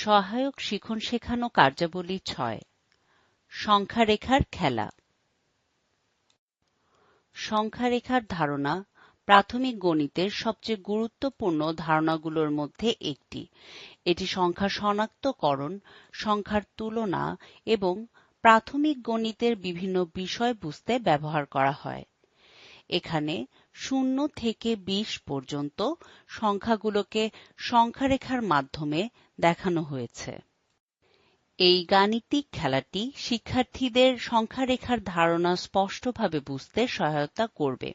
সহায়ক শিখন শেখানো কার্যাবলী ছয়। সংখ্যারেখার খেলা। সংখ্যারেখার ধারণা প্রাথমিক গণিতের সবচেয়ে গুরুত্বপূর্ণ ধারণাগুলোর মধ্যে একটি। এটি সংখ্যা শনাক্তকরণ, সংখ্যার তুলনা এবং প্রাথমিক গণিতের বিভিন্ন বিষয় বুঝতে ব্যবহার করা হয়। এখানে শূন্য থেকে বিশ পর্যন্ত সংখ্যাগুলোকে সংখ্যারেখার মাধ্যমে দেখানো হয়েছে। এই গাণিতিক খেলাটি শিক্ষার্থীদের সংখ্যারেখার ধারণা স্পষ্টভাবে বুঝতে সহায়তা করবে।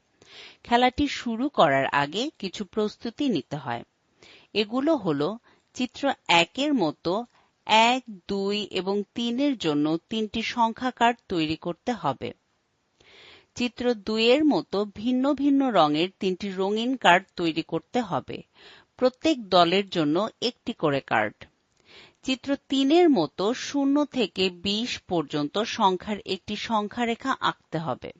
খেলাটি শুরু করার আগে কিছু প্রস্তুতি নিতে হয়। এগুলো হলো চিত্র একের মতো এক, দুই এবং তিনের জন্য তিনটি সংখ্যা কার্ড তৈরি করতে হবে। চিত্র দুইয়ের মতো ভিন্ন ভিন্ন রঙের তিনটি রঙিন কার্ড তৈরি করতে হবে। প্রত্যেক দলের জন্য একটি করে কার্ড। চিত্র তিনের মতো শূন্য থেকে বিশ পর্যন্ত সংখ্যার একটি সংখ্যারেখা আঁকতে হবে।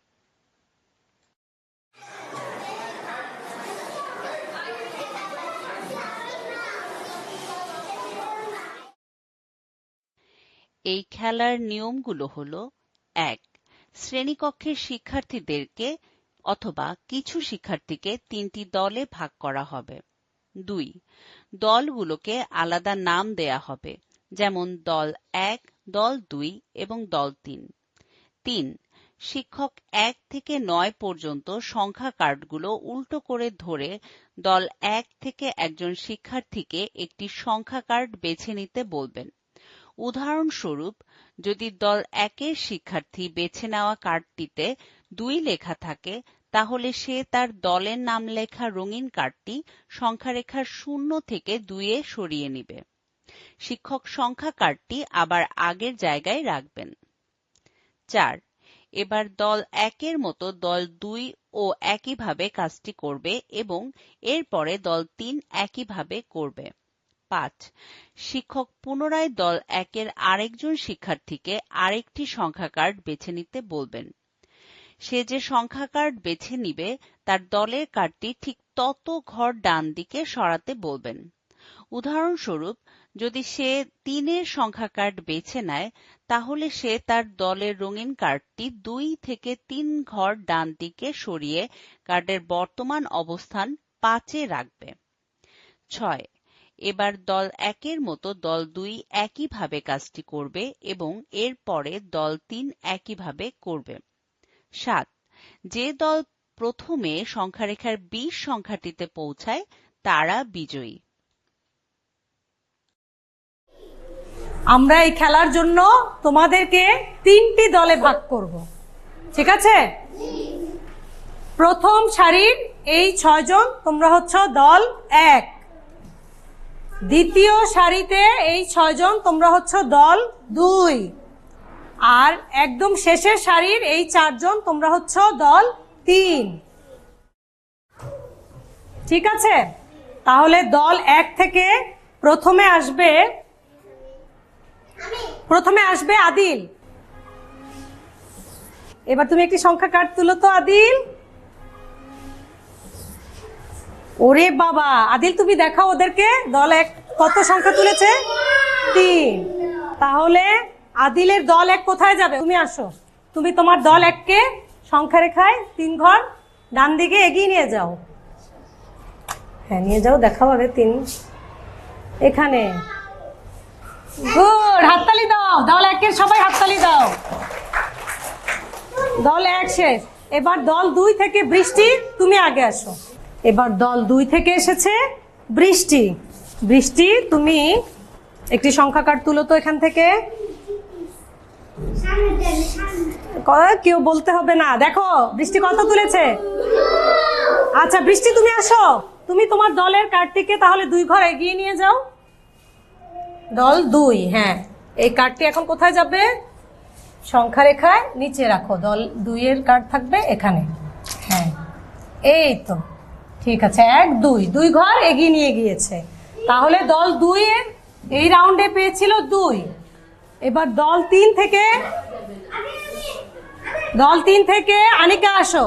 এই খেলার নিয়মগুলো হলো, এক শ্রেণীকক্ষের শিক্ষার্থীদেরকে অথবা কিছু শিক্ষার্থীকে তিনটি দলে ভাগ করা হবে। দুই, দলগুলোকে আলাদা নাম দেয়া হবে, যেমন দল এক, দল দুই এবং দল তিন। তিন, শিক্ষক এক থেকে নয় পর্যন্ত সংখ্যা কার্ডগুলো উল্টো করে ধরে দল এক থেকে একজন শিক্ষার্থীকে একটি সংখ্যা কার্ড বেছে নিতে বলবেন। উদাহরণস্বরূপ, যদি দল একের শিক্ষার্থী বেছে নেওয়া কার্ডটিতে দুই লেখা থাকে, তাহলে সে তার দলের নাম লেখা রঙিন কার্ডটি সংখ্যারেখার শূন্য থেকে দুইয়ে সরিয়ে নিবে। শিক্ষক সংখ্যা কার্ডটি আবার আগের জায়গায় রাখবেন। চার, এবার দল একের মতো দল দুই ও একইভাবে কাজটি করবে এবং এরপরে দল তিন একইভাবে করবে। পাঁচ শিক্ষক পুনরায় দল একের আরেকজন শিক্ষার্থীকে আরেকটি সংখ্যা কার্ড বেছে নিতে বলবেন। সে যে সংখ্যা কার্ড বেছে নিবে, তার দলের কার্ডটি ঠিক তত ঘর ডান দিকে সরাতে বলবেন। উদাহরণস্বরূপ, যদি সে তিনের সংখ্যা কার্ড বেছে নেয়, তাহলে সে তার দলের রঙিন কার্ডটি দুই থেকে তিন ঘর ডান দিকে সরিয়ে কার্ডের বর্তমান অবস্থান পাঁচে রাখবে। ছয় এবার দল একের মতো দল দুই একইভাবে কাজটি করবে এবং এর পরে দল তিন একইভাবে করবে। সাত, যে দল প্রথমে সংখ্যারেখার বিশ সংখ্যাটিতে পৌঁছায়, তারা বিজয়ী। আমরা এই খেলার জন্য তোমাদেরকে তিনটি দলে ভাগ করব। ঠিক আছে? প্রথম সারির এই ছয়জন, তোমরা হচ্ছ দল এক। দ্বিতীয় সারিতে এই ছয়জন তোমরা হচ্ছ দল দুই। আর একদম শেষের সারির এই চারজন তোমরা হচ্ছ দল তিন। ঠিক আছে? তাহলে দল এক থেকে প্রথমে আসবে প্রথমে আসবে আদিল। এবার তুমি একটি সংখ্যা কার্ড তুলো তো, আদিল। ওরে বাবা, আদিল তুমি দেখাও ওদেরকে। দল এক কত সংখ্যা তুলেছে? তিন। তাহলে আদিলের দল এক কোথায় যাবে? তুমি আসো। তুমি তোমার দল এককে সংখ্যা রেখায় তিন ঘর ডান দিকে এগিয়ে নিয়ে যাও। হ্যাঁ নিয়ে যাও, দেখাও আগে তিন। এখানে। গুড, হাততালি দাও। দল একের সবাই হাততালি দাও। দল এক শেষ। এবার দল দুই থেকে বৃষ্টি, তুমি আগে আসো। এবার দল দুই থেকে এসেছে। বৃষ্টি। বৃষ্টি, তুমি একটি সংখ্যা কার্ড তুলো তো এখান থেকে। কেউ বলতে হবে না। দেখো, বৃষ্টি কত তুলেছে? আচ্ছা বৃষ্টি, তুমি আসো। তুমি তোমার দলের কার্ডটিকে তাহলে দুই ঘর এগিয়ে নিয়ে যাও। দল দুই হ্যাঁ। এই কার্ডটি এখন কোথায় যাবে? সংখ্যা রেখায় নিচে রাখো। দল দুইয়ের কার্ড থাকবে এখানে। হ্যাঁ এই তো। ঠিক আছে, এক, দুই দুই ঘর এগিয়ে নিয়ে গিয়েছে। তাহলে দল দুইয়ের এই রাউন্ডে পেয়েছিল দুই। এবার দল তিন থেকে, দল তিন থেকে আনিকা আসো।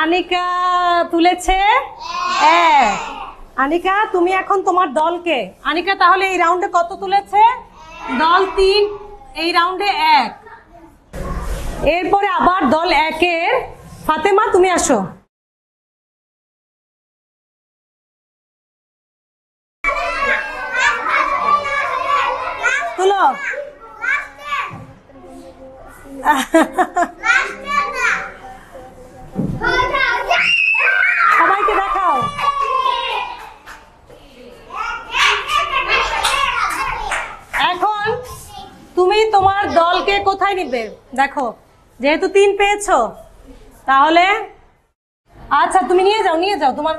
আনিকা তুলেছে? এক। আনিকা, তুমি এখন তোমার দলকে। আনিকা, তাহলে এই রাউন্ডে কত তুলেছে? দল তিন, এই রাউন্ডে এক। এরপরে আবার দল একের ফাতেমা, তুমি আসো। তুলো। সবাইকে দেখাও। এখন তুমি তোমার দলকে কোথায় নিবে? দেখো, যেহেতু তিন পেয়েছ তাহলে? আচ্ছা তুমি নিয়ে যাও নিয়ে যাও। তোমার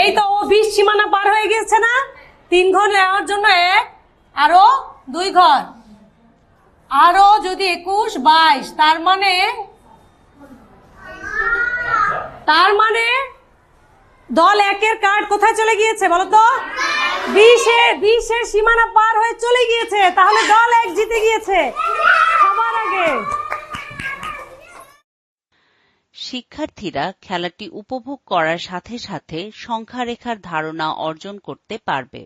এই তো ও বিশ সীমানা পার হয়ে গেছে না? তিন ঘর নেওয়ার জন্য এক, আরও দুই ঘর। আরও যদি একুশ, বাইশ, তার মানে? তার মানে দল একের কার্ড কোথায় চলে গিয়েছে বলো তো? বিশে বিশের সীমানা পার হয়ে চলে গিয়েছে। তাহলে দল এক জিতে গিয়েছে। সবার আগে। শিক্ষার্থীরা খেলাটি উপভোগ করার সাথে সাথে সংখ্যারেখার ধারণা অর্জন করতে পারবে।